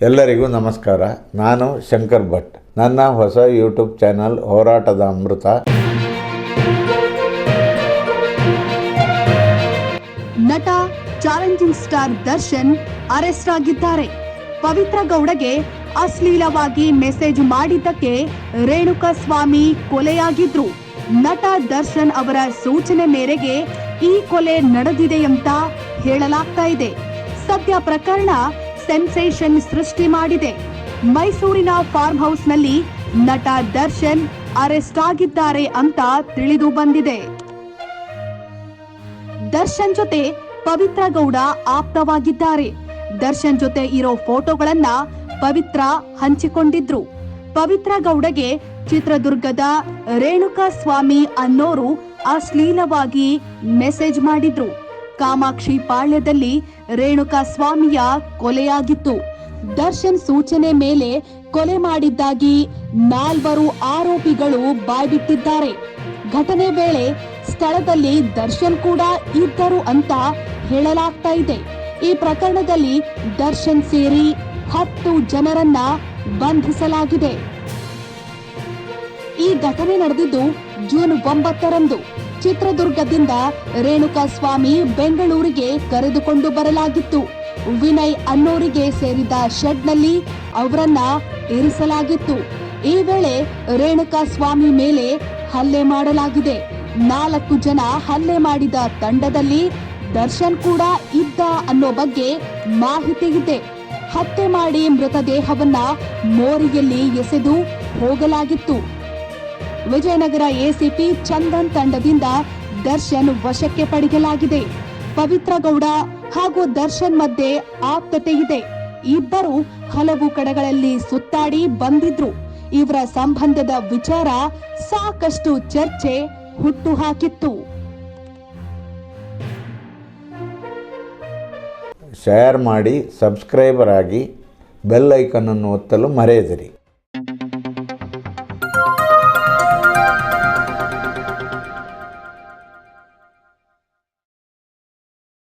ಎಲ್ಲರಿಗೂ ನಮಸ್ಕಾರ. ನಾನು ಶಂಕರ್ ಭಟ್. ನನ್ನ ಹೊಸ ಯೂಟ್ಯೂಬ್ ಚಾನಲ್ ಹೋರಾಟದ ಅಮೃತ. ನಟ, ಚಾಲೆಂಜಿಂಗ್ ಸ್ಟಾರ್ ದರ್ಶನ್ ಅರೆಸ್ಟ್ ಆಗಿದ್ದಾರೆ ಪವಿತ್ರ ಗೌಡಗೆ ಅಶ್ಲೀಲವಾಗಿ ಮೆಸೇಜ್ ಮಾಡಿದ್ದಕ್ಕೆ ರೇಣುಕಾ ಸ್ವಾಮಿ ಕೊಲೆಯಾಗಿದ್ರು. ನಟ ದರ್ಶನ್ ಅವರ ಸೂಚನೆ ಮೇರೆಗೆ ಈ ಕೊಲೆ ನಡೆದಿದೆ ಅಂತ ಹೇಳಲಾಗ್ತಾ ಇದೆ. ಸದ್ಯ ಪ್ರಕರಣ ಸೆನ್ಸೇಷನ್ ಸೃಷ್ಟಿ ಮಾಡಿದೆ. ಮೈಸೂರಿನ ಫಾರ್ಮ್ ಹೌಸ್ನಲ್ಲಿ ನಟ ದರ್ಶನ್ ಅರೆಸ್ಟ್ ಆಗಿದ್ದಾರೆ ಅಂತ ತಿಳಿದು ಬಂದಿದೆ. ದರ್ಶನ್ ಜೊತೆ ಪವಿತ್ರ ಗೌಡ ಆಪ್ತವಾಗಿದ್ದಾರೆ. ದರ್ಶನ್ ಜೊತೆ ಇರೋ ಫೋಟೋಗಳನ್ನ ಪವಿತ್ರ ಹಂಚಿಕೊಂಡಿದ್ರು. ಪವಿತ್ರ ಗೌಡಗೆ ಚಿತ್ರದುರ್ಗದ ರೇಣುಕಾ ಸ್ವಾಮಿ ಅನ್ನೋರು ಅಶ್ಲೀಲವಾಗಿ ಮೆಸೇಜ್ ಮಾಡಿದ್ರು. ಕಾಮಾಕ್ಷಿ ಪಾಳ್ಯದಲ್ಲಿ ರೇಣುಕಾ ಸ್ವಾಮಿಯ ಕೊಲೆಯಾಗಿತ್ತು. ದರ್ಶನ್ ಸೂಚನೆ ಮೇಲೆ ಕೊಲೆ ಮಾಡಿದ್ದಾಗಿ ನಾಲ್ವರು ಆರೋಪಿಗಳು ಬಾಯ್ಬಿಟ್ಟಿದ್ದಾರೆ. ಘಟನೆ ವೇಳೆ ಸ್ಥಳದಲ್ಲಿ ದರ್ಶನ್ ಕೂಡ ಇದ್ದರು ಅಂತ ಹೇಳಲಾಗ್ತಾ ಇದೆ. ಈ ಪ್ರಕರಣದಲ್ಲಿ ದರ್ಶನ್ ಸೇರಿ ಹತ್ತು ಜನರನ್ನ ಬಂಧಿಸಲಾಗಿದೆ. ಈ ಘಟನೆ ನಡೆದಿದ್ದು ಜೂನ್ ಒಂಬತ್ತರಂದು. ಚಿತ್ರದುರ್ಗದಿಂದ ರೇಣುಕಾ ಸ್ವಾಮಿ ಬೆಂಗಳೂರಿಗೆ ಕರೆದುಕೊಂಡು ಬರಲಾಗಿತ್ತು. ವಿನಯ್ ಅನ್ನೋರಿಗೆ ಸೇರಿದ ಶೆಡ್ನಲ್ಲಿ ಅವರನ್ನ ಇರಿಸಲಾಗಿತ್ತು. ಈ ವೇಳೆ ರೇಣುಕಾ ಸ್ವಾಮಿ ಮೇಲೆ ಹಲ್ಲೆ ಮಾಡಲಾಗಿದೆ. ನಾಲ್ಕು ಜನ ಹಲ್ಲೆ ಮಾಡಿದ ತಂಡದಲ್ಲಿ ದರ್ಶನ್ ಕೂಡ ಇದ್ದ ಅನ್ನೋ ಬಗ್ಗೆ ಮಾಹಿತಿ ಇದೆ. ಹತ್ಯೆ ಮಾಡಿ ಮೃತದೇಹವನ್ನ ಮೋರಿಯಲ್ಲಿ ಎಸೆದು ಹೋಗಲಾಗಿತ್ತು. ವಿಜಯನಗರ ಎಸಿಪಿ ಚಂದನ್ ತಂಡದಿಂದ ದರ್ಶನ್ ವಶಕ್ಕೆ ಪಡೆಯಲಾಗಿದೆ. ಪವಿತ್ರ ಗೌಡ ಹಾಗೂ ದರ್ಶನ್ ಮಧ್ಯೆ ಆಪ್ತತೆ ಇದೆ. ಇಬ್ಬರು ಹಲವು ಕಡೆಗಳಲ್ಲಿ ಸುತ್ತಾಡಿ ಬಂದಿದ್ರು. ಇವರ ಸಂಬಂಧದ ವಿಚಾರ ಸಾಕಷ್ಟು ಚರ್ಚೆ ಹುಟ್ಟು ಹಾಕಿತ್ತು ಶೇರ್ ಮಾಡಿ ಸಬ್ಸ್ಕ್ರೈಬರ್ ಆಗಿ ಬೆಲ್ ಐಕನನ್ನು ಒತ್ತಲು ಮರೆಯದಿರಿ.